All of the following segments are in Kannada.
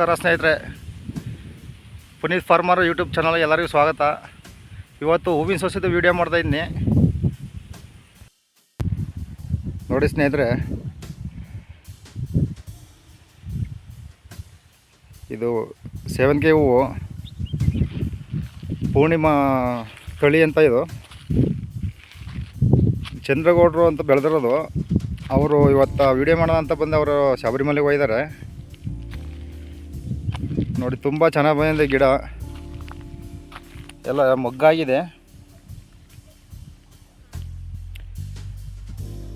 ನಮಸ್ಕಾರ ಸ್ನೇಹಿತರೆ, ಪುನೀತ್ ಫಾರ್ಮರ್ ಯೂಟ್ಯೂಬ್ ಚಾನಲ್ ಎಲ್ಲರಿಗೂ ಸ್ವಾಗತ. ಇವತ್ತು ಹೂವಿನ ಸಸ್ಯದ ವಿಡಿಯೋ ಮಾಡ್ತಾ ಇದ್ದೀನಿ. ನೋಡಿ ಸ್ನೇಹಿತರೆ, ಇದು ಸೇವಂತಿಗೆ ಹೂವು. ಪೂರ್ಣಿಮಾ ತಳಿ ಅಂತ ಇದು. ಚಂದ್ರಗೌಡರು ಅಂತ ಬೆಳೆದಿರೋದು. ಅವರು ಇವತ್ತು ವಿಡಿಯೋ ಮಾಡೋಣ ಅಂತ ಬಂದು ಅವರು ಶಬರಿಮಲೆಗೆ ಹೋಗಿದ್ದಾರೆ. ನೋಡಿ, ತುಂಬ ಚೆನ್ನಾಗಿ ಬಂದಿದೆ ಗಿಡ. ಎಲ್ಲ ಮೊಗ್ಗಾಗಿದೆ.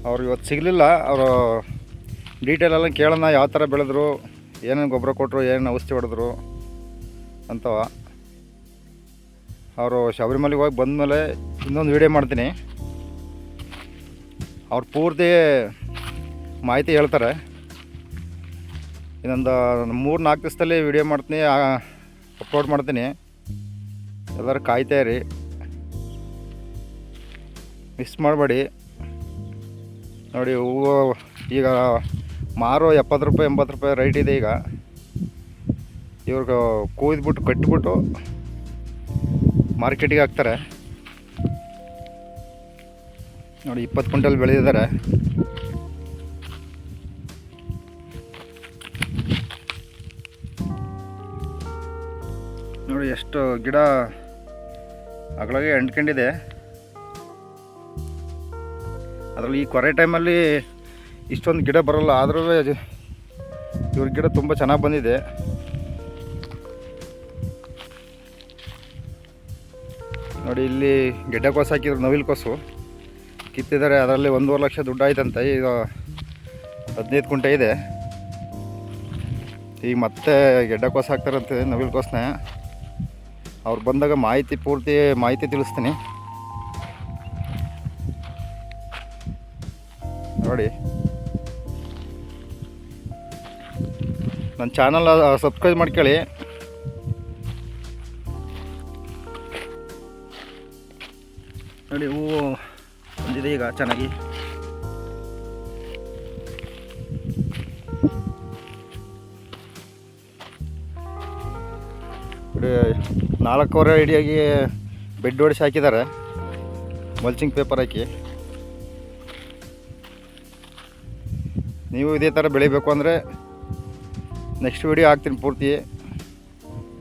ಅವ್ರು ಇವತ್ತು ಸಿಗಲಿಲ್ಲ. ಅವರು ಡೀಟೇಲ್ ಎಲ್ಲ ಕೇಳೋಣ, ಯಾವ ಥರ ಬೆಳೆದ್ರು, ಏನೇನು ಗೊಬ್ಬರ ಕೊಟ್ಟರು ಏನೇನು ಔಷಧಿ ಹೊಡೆದ್ರು ಅಂತವ ಅವರು ಶಬರಿಮಲೆಗೆ ಹೋಗಿ ಬಂದಮೇಲೆ ಇನ್ನೊಂದು ವೀಡಿಯೋ ಮಾಡ್ತೀನಿ. ಅವ್ರು ಪೂರ್ತಿ ಮಾಹಿತಿ ಹೇಳ್ತಾರೆ. ಇನ್ನೊಂದು ಮೂರು ನಾಲ್ಕು ದಿವಸದಲ್ಲಿ ವಿಡಿಯೋ ಮಾಡ್ತೀನಿ ಅಪ್ಲೋಡ್ ಮಾಡ್ತೀನಿ. ಎಲ್ಲರೂ ಕಾಯ್ತಾ ಇರಿ. ಮಿಸ್ ಮಾಡಬೇಡಿ. ನೋಡಿ, ಹೂವು, ಈಗ ಮಾರು ಎಪ್ಪತ್ತು ರೂಪಾಯಿ, ಎಂಬತ್ತು ರೂಪಾಯಿ ರೈಟ್ ಇದೆ ಈಗ. ಇವ್ರಿಗೆ ಕೂಯ್ದುಬಿಟ್ಟು ಕಟ್ಟಿಬಿಟ್ಟು ಮಾರ್ಕೆಟಿಗೆ ಹಾಕ್ತಾರೆ. ನೋಡಿ, ಇಪ್ಪತ್ತು ಕ್ವಿಂಟಲ್ ಬೆಳೆದಿದ್ದಾರೆ. ನೋಡಿ ಎಷ್ಟು ಗಿಡ ಅಗಳಾಗೆ ಅಂಟ್ಕೊಂಡಿದೆ. ಅದರಲ್ಲಿ ಈ ಕೊರೆ ಟೈಮಲ್ಲಿ ಇಷ್ಟೊಂದು ಗಿಡ ಬರೋಲ್ಲ, ಆದರೂ ಇವ್ರ ಗಿಡ ತುಂಬ ಚೆನ್ನಾಗಿ ಬಂದಿದೆ. ನೋಡಿ ಇಲ್ಲಿ ಗೆಡ್ಡೆಕೋಸು ಹಾಕಿದ್ರು, ನವಿಲು ಕೋಸು. ಕಿತ್ತಿದ್ದಾರೆ, ಅದರಲ್ಲಿ ಒಂದೂವರೆ ಲಕ್ಷ ದುಡ್ಡು ಆಯ್ತಂತೆ, ಈಗ ಹದಿನೈದು ಕುಂಟೆ ಇದೆ. ಈಗ ಮತ್ತೆ ಗೆಡ್ಡೆಕೋಸು ಹಾಕ್ತಾರಂತೆ ನವಿಲು ಕೋಸನ್ನ ಅವ್ರು ಬಂದಾಗ ಮಾಹಿತಿ ಪೂರ್ತಿ ಮಾಹಿತಿ ತಿಳಿಸ್ತೀನಿ. ನೋಡಿ. ನನ್ನ ಚಾನಲ್ ಸಬ್ಸ್ಕ್ರೈಬ್ ಮಾಡ್ಕೊಳ್ಳಿ ನೋಡಿ, ಹೂವು ಬಂದಿದೆ ಈಗ ಚೆನ್ನಾಗಿ. ನಾಲ್ಕೂವರೆ ಅಡಿಯಾಗಿ ಬೆಡ್ ಹೊಡಿಸಿ ಹಾಕಿದ್ದಾರೆ. ಮಲ್ಚಿಂಗ್ ಪೇಪರ್ ಹಾಕಿ. ನೀವು ಇದೇ ಥರ ಬೆಳಿಬೇಕು ಅಂದರೆ ನೆಕ್ಸ್ಟ್ ವಿಡಿಯೋ ಹಾಕ್ತೀನಿ ಪೂರ್ತಿ.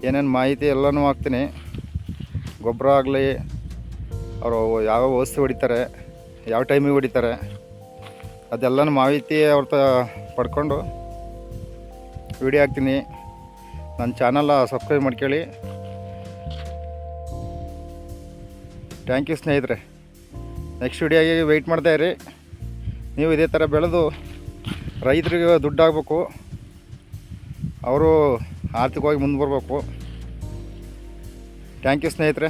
ಏನೇನು ಮಾಹಿತಿ ಎಲ್ಲನೂ ಹಾಕ್ತೀನಿ. ಗೊಬ್ಬರ ಆಗಲಿ, ಅವರು ಯಾವ ವಸ್ತು ಹೊಡಿತಾರೆ, ಯಾವ ಟೈಮಿಗೆ ಹೊಡಿತಾರೆ, ಅದೆಲ್ಲನೂ ಮಾಹಿತಿ ಅವ್ರ ಪಡ್ಕೊಂಡು ವಿಡಿಯೋ ಹಾಕ್ತೀನಿ. ನನ್ನ ಚಾನಲ್ ಸಬ್ಸ್ಕ್ರೈಬ್ ಮಾಡ್ಕೊಳ್ಳಿ. ಥ್ಯಾಂಕ್ ಯು ಸ್ನೇಹಿತರೆ. ನೆಕ್ಸ್ಟ್ ವಿಡಿಯೋಗೆ ವೆಯ್ಟ್ ಮಾಡ್ತಾ ಇರಿ. ನೀವು ಇದೇ ಥರ ಬೆಳೆದು ರೈತರಿಗೆ ದುಡ್ಡು ಆಗಬೇಕು ಅವರು ಆರ್ಥಿಕವಾಗಿ ಮುಂದೆ ಬರಬೇಕು. ಥ್ಯಾಂಕ್ ಯು ಸ್ನೇಹಿತರೆ.